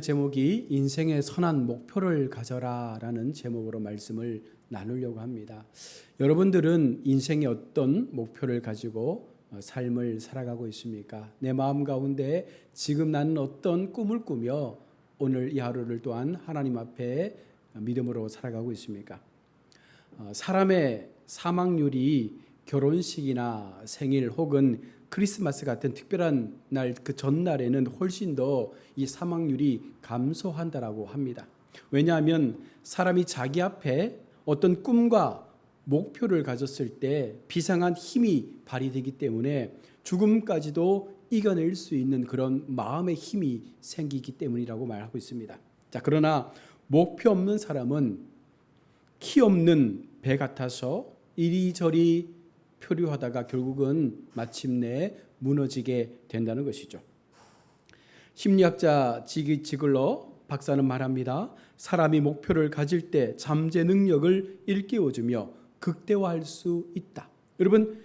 제목이 인생의 선한 목표를 가져라라는 제목으로 말씀을 나누려고 합니다. 여러분들은 인생의 어떤 목표를 가지고 어, 삶을 살아가고 있습니까? 내 마음 가운데 지금 나는 어떤 꿈을 꾸며 오늘 이 하루를 또한 하나님 앞에 믿음으로 살아가고 있습니까? 어, 사람의 사망률이 결혼식이나 생일 혹은 크리스마스 같은 특별한 날 그 전날에는 훨씬 더 이 사망률이 감소한다라고 합니다. 왜냐하면 사람이 자기 앞에 어떤 꿈과 목표를 가졌을 때 비상한 힘이 발휘되기 때문에 죽음까지도 이겨낼 수 있는 그런 마음의 힘이 생기기 때문이라고 말하고 있습니다. 자, 그러나 목표 없는 사람은 키 없는 배 같아서 이리저리 표류하다가 결국은 마침내 무너지게 된다는 것이죠. 심리학자 지기 지글러 박사는 말합니다. 사람이 목표를 가질 때 잠재 능력을 일깨워주며 극대화할 수 있다. 여러분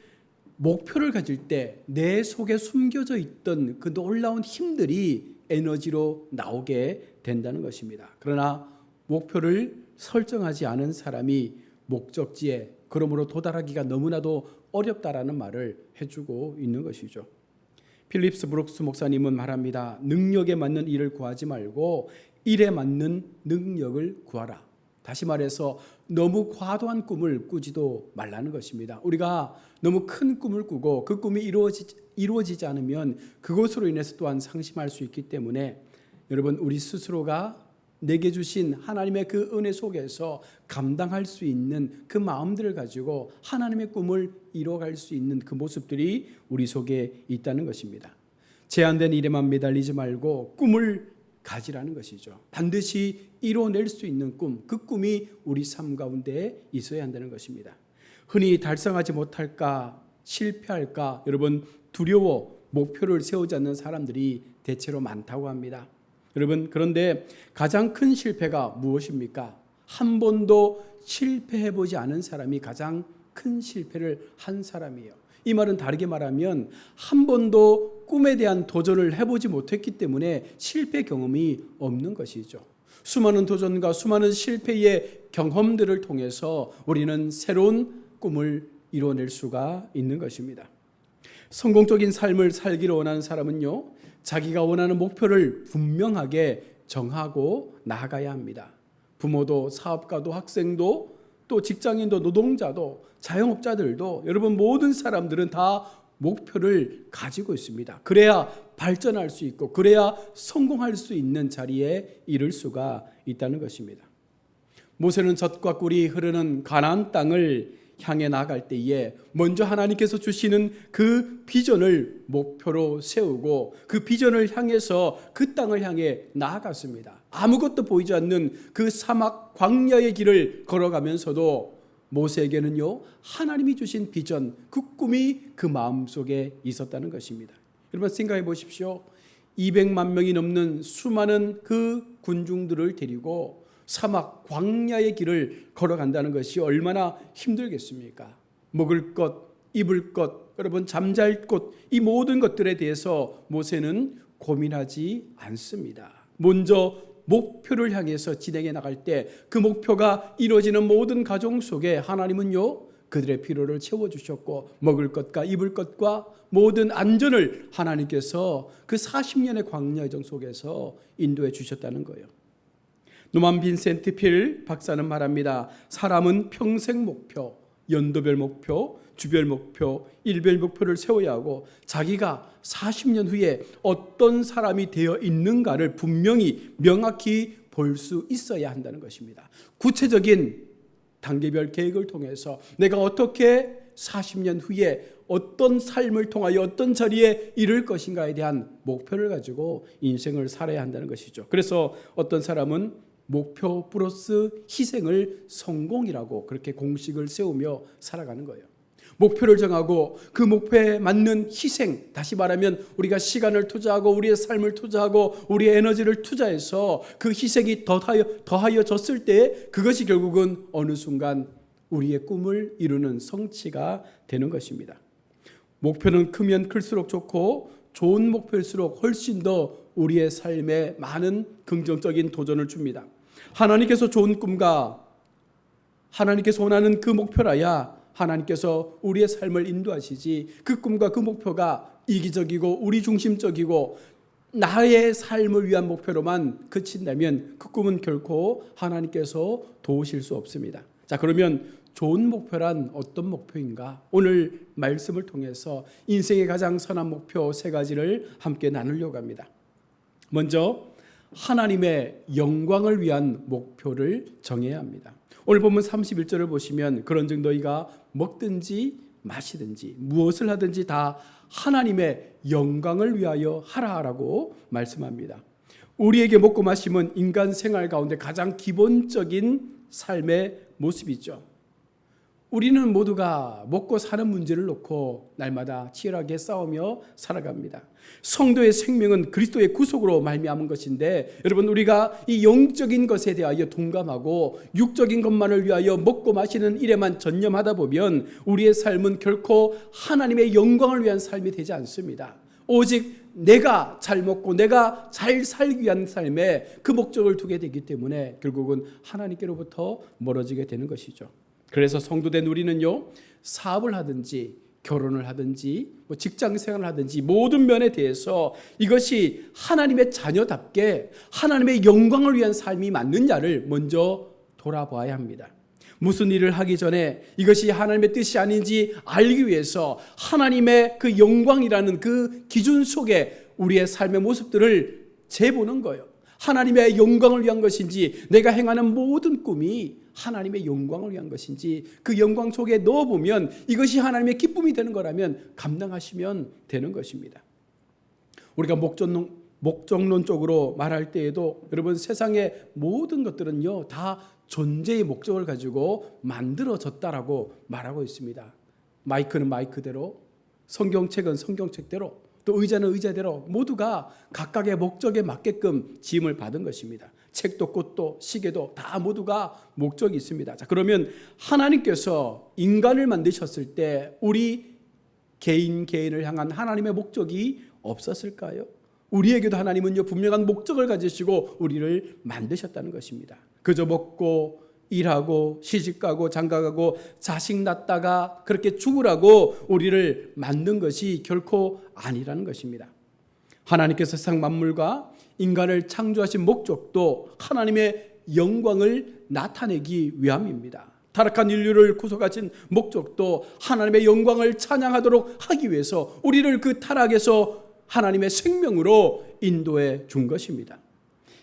목표를 가질 때 내 속에 숨겨져 있던 그 놀라운 힘들이 에너지로 나오게 된다는 것입니다. 그러나 목표를 설정하지 않은 사람이 목적지에 그러므로 도달하기가 너무나도 어렵다라는 말을 해주고 있는 것이죠. 필립스 브룩스 목사님은 말합니다. 능력에 맞는 일을 구하지 말고 일에 맞는 능력을 구하라. 다시 말해서 너무 과도한 꿈을 꾸지도 말라는 것입니다. 우리가 너무 큰 꿈을 꾸고 그 꿈이 이루어지지, 이루어지지 않으면 그것으로 인해서 또한 상심할 수 있기 때문에 여러분 우리 스스로가 내게 주신 하나님의 그 은혜 속에서 감당할 수 있는 그 마음들을 가지고 하나님의 꿈을 이뤄갈 수 있는 그 모습들이 우리 속에 있다는 것입니다. 제한된 일에만 매달리지 말고 꿈을 가지라는 것이죠. 반드시 이뤄낼 수 있는 꿈, 그 꿈이 우리 삶 가운데 있어야 한다는 것입니다. 흔히 달성하지 못할까, 실패할까, 여러분 두려워 목표를 세우지 않는 사람들이 대체로 많다고 합니다. 여러분 그런데 가장 큰 실패가 무엇입니까? 한 번도 실패해 보지 않은 사람이 가장 큰 실패를 한 사람이에요. 이 말은 다르게 말하면 한 번도 꿈에 대한 도전을 해보지 못했기 때문에 실패 경험이 없는 것이죠. 수많은 도전과 수많은 실패의 경험들을 통해서 우리는 새로운 꿈을 이뤄낼 수가 있는 것입니다. 성공적인 삶을 살기를 원하는 사람은요, 자기가 원하는 목표를 분명하게 정하고 나아가야 합니다. 부모도 사업가도 학생도 또 직장인도 노동자도 자영업자들도 여러분 모든 사람들은 다 목표를 가지고 있습니다. 그래야 발전할 수 있고 그래야 성공할 수 있는 자리에 이를 수가 있다는 것입니다. 모세는 젖과 꿀이 흐르는 가나안 땅을 향해 나갈 때에 먼저 하나님께서 주시는 그 비전을 목표로 세우고 그 비전을 향해서 그 땅을 향해 나아갔습니다. 아무것도 보이지 않는 그 사막 광야의 길을 걸어가면서도 모세에게는요 하나님이 주신 비전 그 꿈이 그 마음 속에 있었다는 것입니다. 여러분 생각해 보십시오. 200만 명이 넘는 수많은 그 군중들을 데리고 사막 광야의 길을 걸어간다는 것이 얼마나 힘들겠습니까? 먹을 것, 입을 것, 여러분 잠잘 곳 이 모든 것들에 대해서 모세는 고민하지 않습니다. 먼저 목표를 향해서 진행해 나갈 때 그 목표가 이루어지는 모든 가정 속에 하나님은요 그들의 필요를 채워 주셨고 먹을 것과 입을 것과 모든 안전을 하나님께서 그 40년의 광야 여정 속에서 인도해 주셨다는 거예요. 노만 빈센트 필 박사는 말합니다. 사람은 평생 목표, 연도별 목표, 주별 목표, 일별 목표를 세워야 하고 자기가 40년 후에 어떤 사람이 되어 있는가를 분명히 명확히 볼 수 있어야 한다는 것입니다. 구체적인 단계별 계획을 통해서 내가 어떻게 40년 후에 어떤 삶을 통하여 어떤 자리에 이를 것인가에 대한 목표를 가지고 인생을 살아야 한다는 것이죠. 그래서 어떤 사람은 목표 플러스 희생을 성공이라고 그렇게 공식을 세우며 살아가는 거예요. 목표를 정하고 그 목표에 맞는 희생, 다시 말하면 우리가 시간을 투자하고 우리의 삶을 투자하고 우리의 에너지를 투자해서 그 희생이 더하여, 더하여졌을 때 그것이 결국은 어느 순간 우리의 꿈을 이루는 성취가 되는 것입니다. 목표는 크면 클수록 좋고 좋은 목표일수록 훨씬 더 우리의 삶에 많은 긍정적인 도전을 줍니다. 하나님께서 좋은 꿈과 하나님께서 원하는 그 목표라야 하나님께서 우리의 삶을 인도하시지 그 꿈과 그 목표가 이기적이고 우리 중심적이고 나의 삶을 위한 목표로만 그친다면 그 꿈은 결코 하나님께서 도우실 수 없습니다. 자, 그러면 좋은 목표란 어떤 목표인가? 오늘 말씀을 통해서 인생의 가장 선한 목표 세 가지를 함께 나누려고 합니다. 먼저 하나님의 영광을 위한 목표를 정해야 합니다. 오늘 보면 31절을 보시면 그런즉 너희가 먹든지 마시든지 무엇을 하든지 다 하나님의 영광을 위하여 하라라고 말씀합니다. 우리에게 먹고 마심은 인간 생활 가운데 가장 기본적인 삶의 모습이죠. 우리는 모두가 먹고 사는 문제를 놓고 날마다 치열하게 싸우며 살아갑니다. 성도의 생명은 그리스도의 구속으로 말미암은 것인데 여러분 우리가 이 영적인 것에 대하여 동감하고 육적인 것만을 위하여 먹고 마시는 일에만 전념하다 보면 우리의 삶은 결코 하나님의 영광을 위한 삶이 되지 않습니다. 오직 내가 잘 먹고 내가 잘 살기 위한 삶에 그 목적을 두게 되기 때문에 결국은 하나님께로부터 멀어지게 되는 것이죠. 그래서 성도된 우리는요 사업을 하든지 결혼을 하든지 뭐 직장 생활을 하든지 모든 면에 대해서 이것이 하나님의 자녀답게 하나님의 영광을 위한 삶이 맞느냐를 먼저 돌아봐야 합니다. 무슨 일을 하기 전에 이것이 하나님의 뜻이 아닌지 알기 위해서 하나님의 그 영광이라는 그 기준 속에 우리의 삶의 모습들을 재보는 거예요. 하나님의 영광을 위한 것인지 내가 행하는 모든 꿈이 하나님의 영광을 위한 것인지 그 영광 속에 넣어보면 이것이 하나님의 기쁨이 되는 거라면 감당하시면 되는 것입니다. 우리가 목적론, 목적론적으로 말할 때에도 여러분 세상의 모든 것들은요 다 존재의 목적을 가지고 만들어졌다라고 말하고 있습니다. 마이크는 마이크대로, 성경책은 성경책대로, 또 의자는 의자대로 모두가 각각의 목적에 맞게끔 짐을 받은 것입니다. 책도 꽃도 시계도 다 모두가 목적이 있습니다. 자, 그러면 하나님께서 인간을 만드셨을 때 우리 개인 개인을 향한 하나님의 목적이 없었을까요? 우리에게도 하나님은요 분명한 목적을 가지시고 우리를 만드셨다는 것입니다. 그저 먹고 일하고 시집가고 장가가고 자식 낳다가 그렇게 죽으라고 우리를 만든 것이 결코 아니라는 것입니다. 하나님께서 세상 만물과 인간을 창조하신 목적도 하나님의 영광을 나타내기 위함입니다. 타락한 인류를 구속하신 목적도 하나님의 영광을 찬양하도록 하기 위해서 우리를 그 타락에서 하나님의 생명으로 인도해 준 것입니다.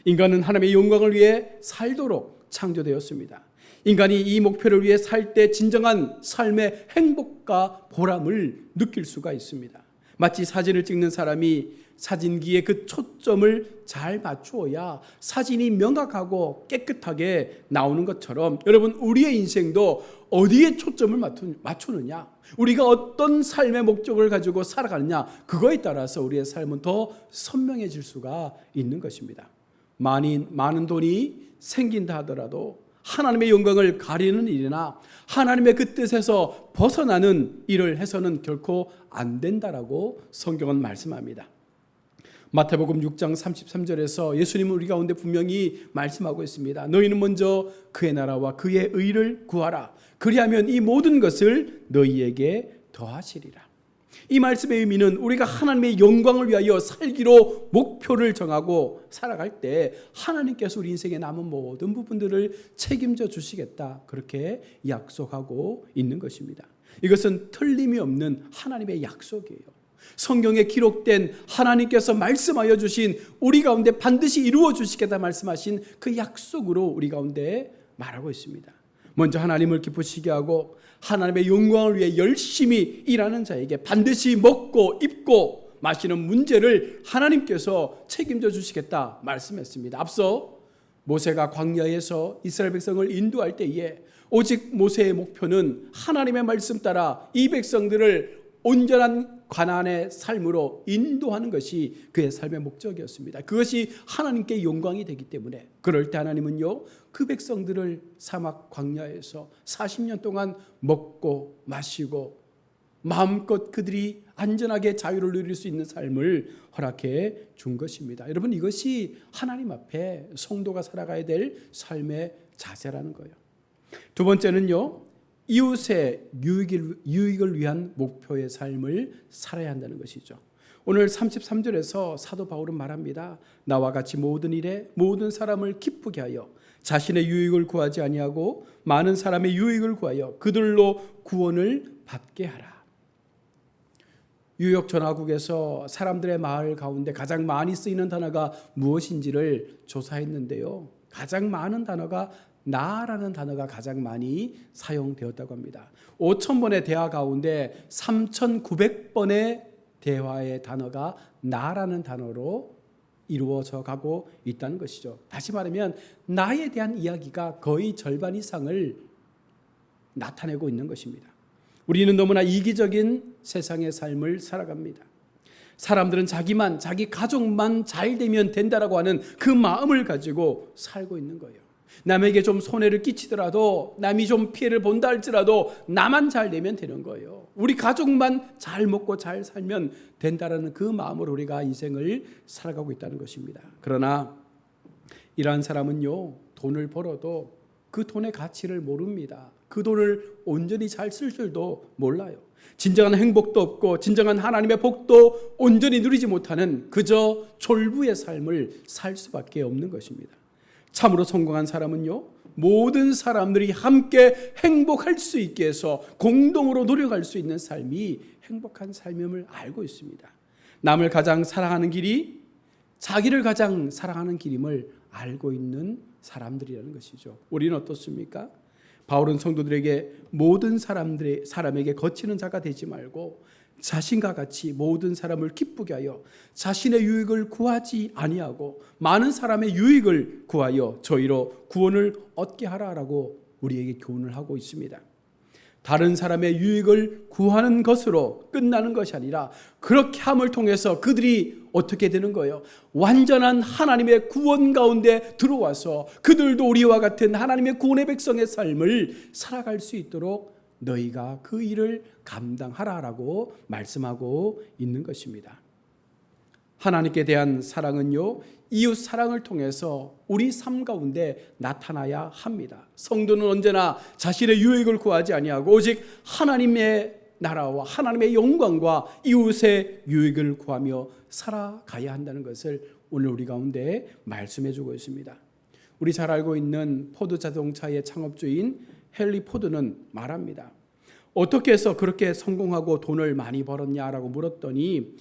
인간은 하나님의 영광을 위해 살도록 창조되었습니다. 인간이 이 목표를 위해 살 때 진정한 삶의 행복과 보람을 느낄 수가 있습니다. 마치 사진을 찍는 사람이 사진기에 그 초점을 잘 맞추어야 사진이 명확하고 깨끗하게 나오는 것처럼 여러분 우리의 인생도 어디에 초점을 맞추느냐 우리가 어떤 삶의 목적을 가지고 살아가느냐 그거에 따라서 우리의 삶은 더 선명해질 수가 있는 것입니다. 많이 많은 돈이 생긴다 하더라도 하나님의 영광을 가리는 일이나 하나님의 그 뜻에서 벗어나는 일을 해서는 결코 안 된다라고 성경은 말씀합니다. 마태복음 6장 33절에서 예수님은 우리 가운데 분명히 말씀하고 있습니다. 너희는 먼저 그의 나라와 그의 의를 구하라. 그리하면 이 모든 것을 너희에게 더하시리라. 이 말씀의 의미는 우리가 하나님의 영광을 위하여 살기로 목표를 정하고 살아갈 때 하나님께서 우리 인생의 남은 모든 부분들을 책임져 주시겠다. 그렇게 약속하고 있는 것입니다. 이것은 틀림이 없는 하나님의 약속이에요. 성경에 기록된 하나님께서 말씀하여 주신 우리 가운데 반드시 이루어 주시겠다 말씀하신 그 약속으로 우리 가운데 말하고 있습니다. 먼저 하나님을 기쁘시게 하고 하나님의 영광을 위해 열심히 일하는 자에게 반드시 먹고 입고 마시는 문제를 하나님께서 책임져 주시겠다 말씀했습니다. 앞서 모세가 광야에서 이스라엘 백성을 인도할 때에 오직 모세의 목표는 하나님의 말씀 따라 이 백성들을 온전한 가난의 삶으로 인도하는 것이 그의 삶의 목적이었습니다. 그것이 하나님께 영광이 되기 때문에 그럴 때 하나님은요 그 백성들을 사막 광야에서 40년 동안 먹고 마시고 마음껏 그들이 안전하게 자유를 누릴 수 있는 삶을 허락해 준 것입니다. 여러분 이것이 하나님 앞에 성도가 살아가야 될 삶의 자세라는 거예요. 두 번째는요. 이웃의 유익을, 유익을 위한 목표의 삶을 살아야 한다는 것이죠. 오늘 33절에서 사도 바울은 말합니다. 나와 같이 모든 일에 모든 사람을 기쁘게 하여 자신의 유익을 구하지 아니하고 많은 사람의 유익을 구하여 그들로 구원을 받게 하라. 뉴욕 전화국에서 사람들의 말 가운데 가장 많이 쓰이는 단어가 무엇인지를 조사했는데요. 가장 많은 단어가 나라는 단어가 가장 많이 사용되었다고 합니다. 5천 번의 대화 가운데 3,900번의 대화의 단어가 나라는 단어로 이루어져 가고 있다는 것이죠. 다시 말하면 나에 대한 이야기가 거의 절반 이상을 나타내고 있는 것입니다. 우리는 너무나 이기적인 세상의 삶을 살아갑니다. 사람들은 자기만 자기 가족만 잘 되면 된다라고 하는 그 마음을 가지고 살고 있는 거예요. 남에게 좀 손해를 끼치더라도 남이 좀 피해를 본다 할지라도 나만 잘 되면 되는 거예요. 우리 가족만 잘 먹고 잘 살면 된다라는 그 마음으로 우리가 인생을 살아가고 있다는 것입니다. 그러나 이러한 사람은요 돈을 벌어도 그 돈의 가치를 모릅니다. 그 돈을 온전히 잘 쓸 줄도 몰라요. 진정한 행복도 없고 진정한 하나님의 복도 온전히 누리지 못하는 그저 졸부의 삶을 살 수밖에 없는 것입니다. 참으로 성공한 사람은요, 모든 사람들이 함께 행복할 수 있게 해서 공동으로 노력할 수 있는 삶이 행복한 삶임을 알고 있습니다. 남을 가장 사랑하는 길이 자기를 가장 사랑하는 길임을 알고 있는 사람들이라는 것이죠. 우리는 어떻습니까? 바울은 성도들에게 모든 사람들의 사람에게 거치는 자가 되지 말고 자신과 같이 모든 사람을 기쁘게 하여 자신의 유익을 구하지 아니하고 많은 사람의 유익을 구하여 저희로 구원을 얻게 하라라고 우리에게 교훈을 하고 있습니다. 다른 사람의 유익을 구하는 것으로 끝나는 것이 아니라 그렇게 함을 통해서 그들이 어떻게 되는 거예요? 완전한 하나님의 구원 가운데 들어와서 그들도 우리와 같은 하나님의 구원의 백성의 삶을 살아갈 수 있도록 너희가 그 일을 감당하라라고 말씀하고 있는 것입니다. 하나님께 대한 사랑은요, 이웃 사랑을 통해서 우리 삶 가운데 나타나야 합니다. 성도는 언제나 자신의 유익을 구하지 아니하고 오직 하나님의 나라와 하나님의 영광과 이웃의 유익을 구하며 살아가야 한다는 것을 오늘 우리 가운데 말씀해 주고 있습니다. 우리 잘 알고 있는 포드 자동차의 창업주인 헨리 포드는 말합니다. 어떻게 해서 그렇게 성공하고 돈을 많이 벌었냐라고 물었더니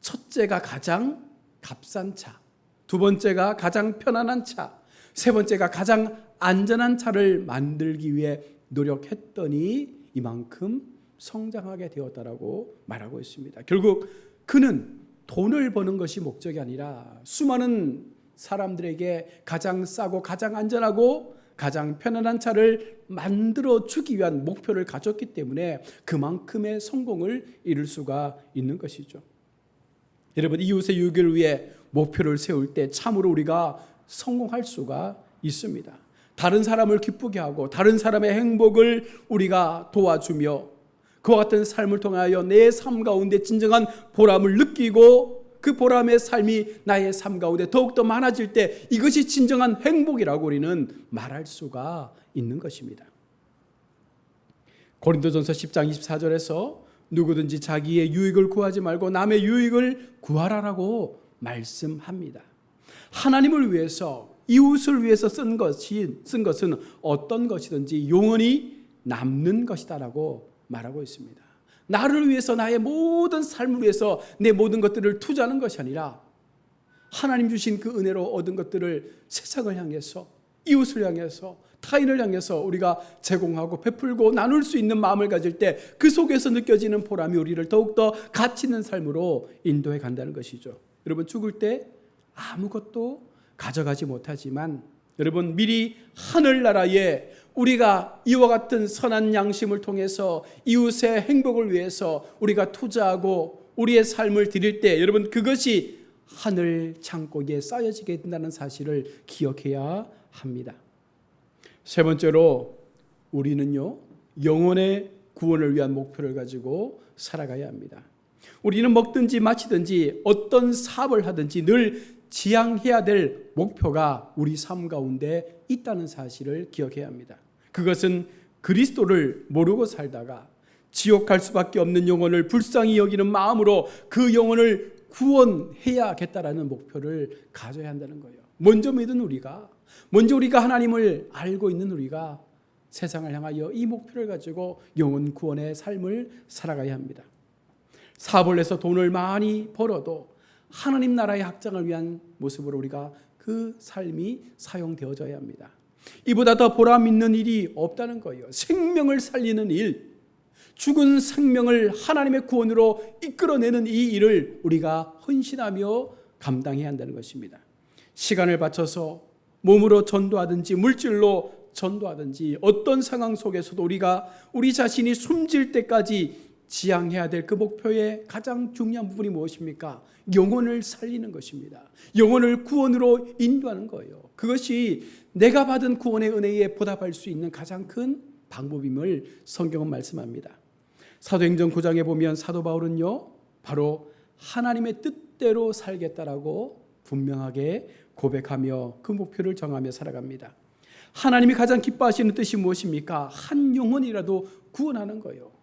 첫째가 가장 값싼 차, 두 번째가 가장 편안한 차, 세 번째가 가장 안전한 차를 만들기 위해 노력했더니 이만큼 성장하게 되었다라고 말하고 있습니다. 결국 그는 돈을 버는 것이 목적이 아니라 수많은 사람들에게 가장 싸고 가장 안전하고 가장 편안한 차를 만들어 주기 위한 목표를 가졌기 때문에 그만큼의 성공을 이룰 수가 있는 것이죠. 여러분 이웃의 유익을 위해 목표를 세울 때 참으로 우리가 성공할 수가 있습니다. 다른 사람을 기쁘게 하고 다른 사람의 행복을 우리가 도와주며 그와 같은 삶을 통하여 내 삶 가운데 진정한 보람을 느끼고 그 보람의 삶이 나의 삶 가운데 더욱더 많아질 때 이것이 진정한 행복이라고 우리는 말할 수가 있는 것입니다. 고린도전서 10장 24절에서 누구든지 자기의 유익을 구하지 말고 남의 유익을 구하라라고 말씀합니다. 하나님을 위해서 이웃을 위해서 쓴 것이 쓴 것은 어떤 것이든지 영원히 남는 것이다라고 말하고 있습니다. 나를 위해서 나의 모든 삶을 위해서 내 모든 것들을 투자하는 것이 아니라 하나님 주신 그 은혜로 얻은 것들을 세상을 향해서 이웃을 향해서 타인을 향해서 우리가 제공하고 베풀고 나눌 수 있는 마음을 가질 때 그 속에서 느껴지는 보람이 우리를 더욱더 가치 있는 삶으로 인도해 간다는 것이죠. 여러분 죽을 때 아무것도 가져가지 못하지만 여러분 미리 하늘나라에 우리가 이와 같은 선한 양심을 통해서 이웃의 행복을 위해서 우리가 투자하고 우리의 삶을 드릴 때 여러분 그것이 하늘 창고에 쌓여지게 된다는 사실을 기억해야 합니다. 세 번째로 우리는요 영혼의 구원을 위한 목표를 가지고 살아가야 합니다. 우리는 먹든지 마시든지 어떤 사업을 하든지 늘 지향해야 될 목표가 우리 삶 가운데 있다는 사실을 기억해야 합니다. 그것은 그리스도를 모르고 살다가 지옥 갈 수밖에 없는 영혼을 불쌍히 여기는 마음으로 그 영혼을 구원해야겠다라는 목표를 가져야 한다는 거예요. 먼저 믿은 우리가 먼저 우리가 하나님을 알고 있는 우리가 세상을 향하여 이 목표를 가지고 영혼 구원의 삶을 살아가야 합니다. 해서 돈을 많이 벌어도 하나님 나라의 확장을 위한 모습으로 우리가 그 삶이 사용되어져야 합니다. 이보다 더 보람 있는 일이 없다는 거예요. 생명을 살리는 일, 죽은 생명을 하나님의 구원으로 이끌어내는 이 일을 우리가 헌신하며 감당해야 한다는 것입니다. 시간을 바쳐서 몸으로 전도하든지 물질로 전도하든지 어떤 상황 속에서도 우리가 우리 자신이 숨질 때까지 지향해야 될 그 목표의 가장 중요한 부분이 무엇입니까? 영혼을 살리는 것입니다. 영혼을 구원으로 인도하는 거예요. 그것이 내가 받은 구원의 은혜에 보답할 수 있는 가장 큰 방법임을 성경은 말씀합니다. 사도행전 9장에 보면 사도 바울은요, 바로 하나님의 뜻대로 살겠다라고 분명하게 고백하며 그 목표를 정하며 살아갑니다. 하나님이 가장 기뻐하시는 뜻이 무엇입니까? 한 영혼이라도 구원하는 거예요.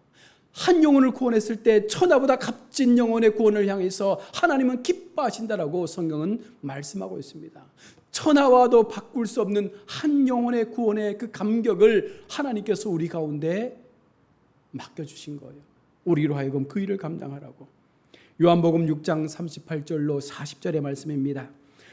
한 영혼을 구원했을 때 천하보다 값진 영혼의 구원을 향해서 하나님은 기뻐하신다라고 성경은 말씀하고 있습니다. 천하와도 바꿀 수 없는 한 영혼의 구원의 그 감격을 하나님께서 우리 가운데 맡겨주신 거예요. 우리로 하여금 그 일을 감당하라고. 요한복음 6장 38절로 40절의 말씀입니다.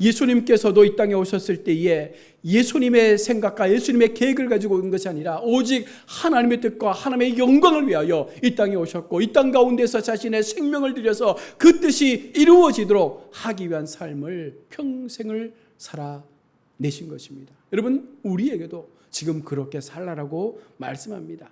예수님께서도 이 땅에 오셨을 때에 예수님의 생각과 예수님의 계획을 가지고 온 것이 아니라 오직 하나님의 뜻과 하나님의 영광을 위하여 이 땅에 오셨고 이 땅 가운데서 자신의 생명을 들여서 그 뜻이 이루어지도록 하기 위한 삶을 평생을 살아내신 것입니다. 여러분 우리에게도 지금 그렇게 살라라고 말씀합니다.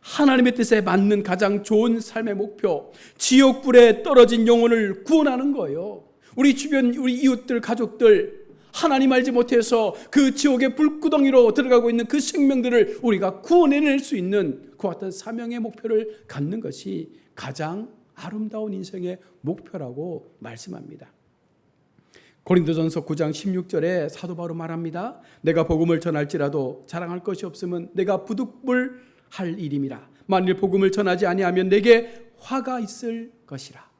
하나님의 뜻에 맞는 가장 좋은 삶의 목표, 지옥불에 떨어진 영혼을 구원하는 거예요. 우리 주변 우리 이웃들 가족들 하나님 알지 못해서 그 지옥의 불구덩이로 들어가고 있는 그 생명들을 우리가 구원해낼 수 있는 그 같은 사명의 목표를 갖는 것이 가장 아름다운 인생의 목표라고 말씀합니다. 고린도전서 9장 16절에 사도 바로 말합니다. 내가 복음을 전할지라도 자랑할 것이 없으면 내가 부득불 할 일임이라. 만일 복음을 전하지 아니하면 내게 화가 있을 것이라.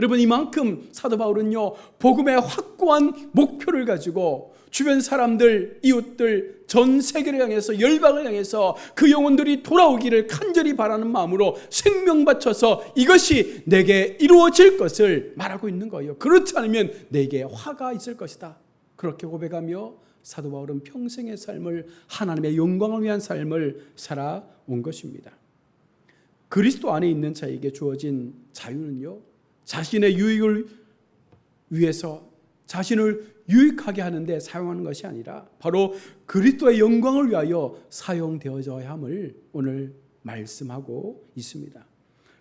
여러분 이만큼 사도 바울은요 복음의 확고한 목표를 가지고 주변 사람들 이웃들 전 세계를 향해서 열방을 향해서 그 영혼들이 돌아오기를 간절히 바라는 마음으로 생명 바쳐서 이것이 내게 이루어질 것을 말하고 있는 거예요. 그렇지 않으면 내게 화가 있을 것이다. 그렇게 고백하며 사도 바울은 평생의 삶을 하나님의 영광을 위한 삶을 살아온 것입니다. 그리스도 안에 있는 자에게 주어진 자유는요. 자신의 유익을 위해서 자신을 유익하게 하는데 사용하는 것이 아니라 바로 그리스도의 영광을 위하여 사용되어져야 함을 오늘 말씀하고 있습니다.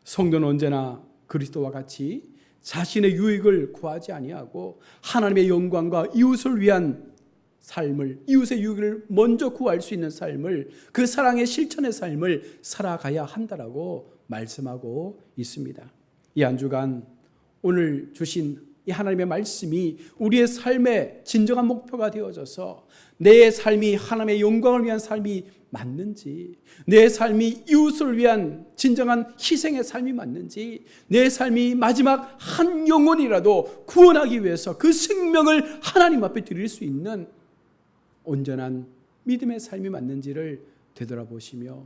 성도는 언제나 그리스도와 같이 자신의 유익을 구하지 아니하고 하나님의 영광과 이웃을 위한 삶을 이웃의 유익을 먼저 구할 수 있는 삶을 그 사랑의 실천의 삶을 살아가야 한다라고 말씀하고 있습니다. 이 한 주간 오늘 주신 이 하나님의 말씀이 우리의 삶의 진정한 목표가 되어져서 내 삶이 하나님의 영광을 위한 삶이 맞는지, 내 삶이 이웃을 위한 진정한 희생의 삶이 맞는지, 내 삶이 마지막 한 영혼이라도 구원하기 위해서 그 생명을 하나님 앞에 드릴 수 있는 온전한 믿음의 삶이 맞는지를 되돌아보시며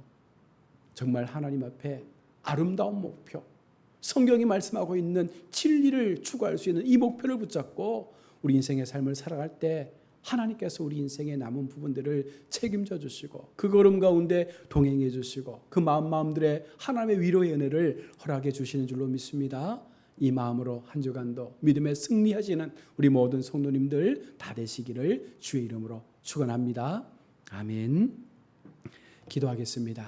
정말 하나님 앞에 아름다운 목표, 성경이 말씀하고 있는 진리를 추구할 수 있는 이 목표를 붙잡고 우리 인생의 삶을 살아갈 때 하나님께서 우리 인생의 남은 부분들을 책임져 주시고 그 걸음 가운데 동행해 주시고 그 마음 마음들의 하나님의 위로의 은혜를 허락해 주시는 줄로 믿습니다. 이 마음으로 한 주간도 믿음에 승리하시는 우리 모든 성도님들 다 되시기를 주의 이름으로 축원합니다. 아멘. 기도하겠습니다.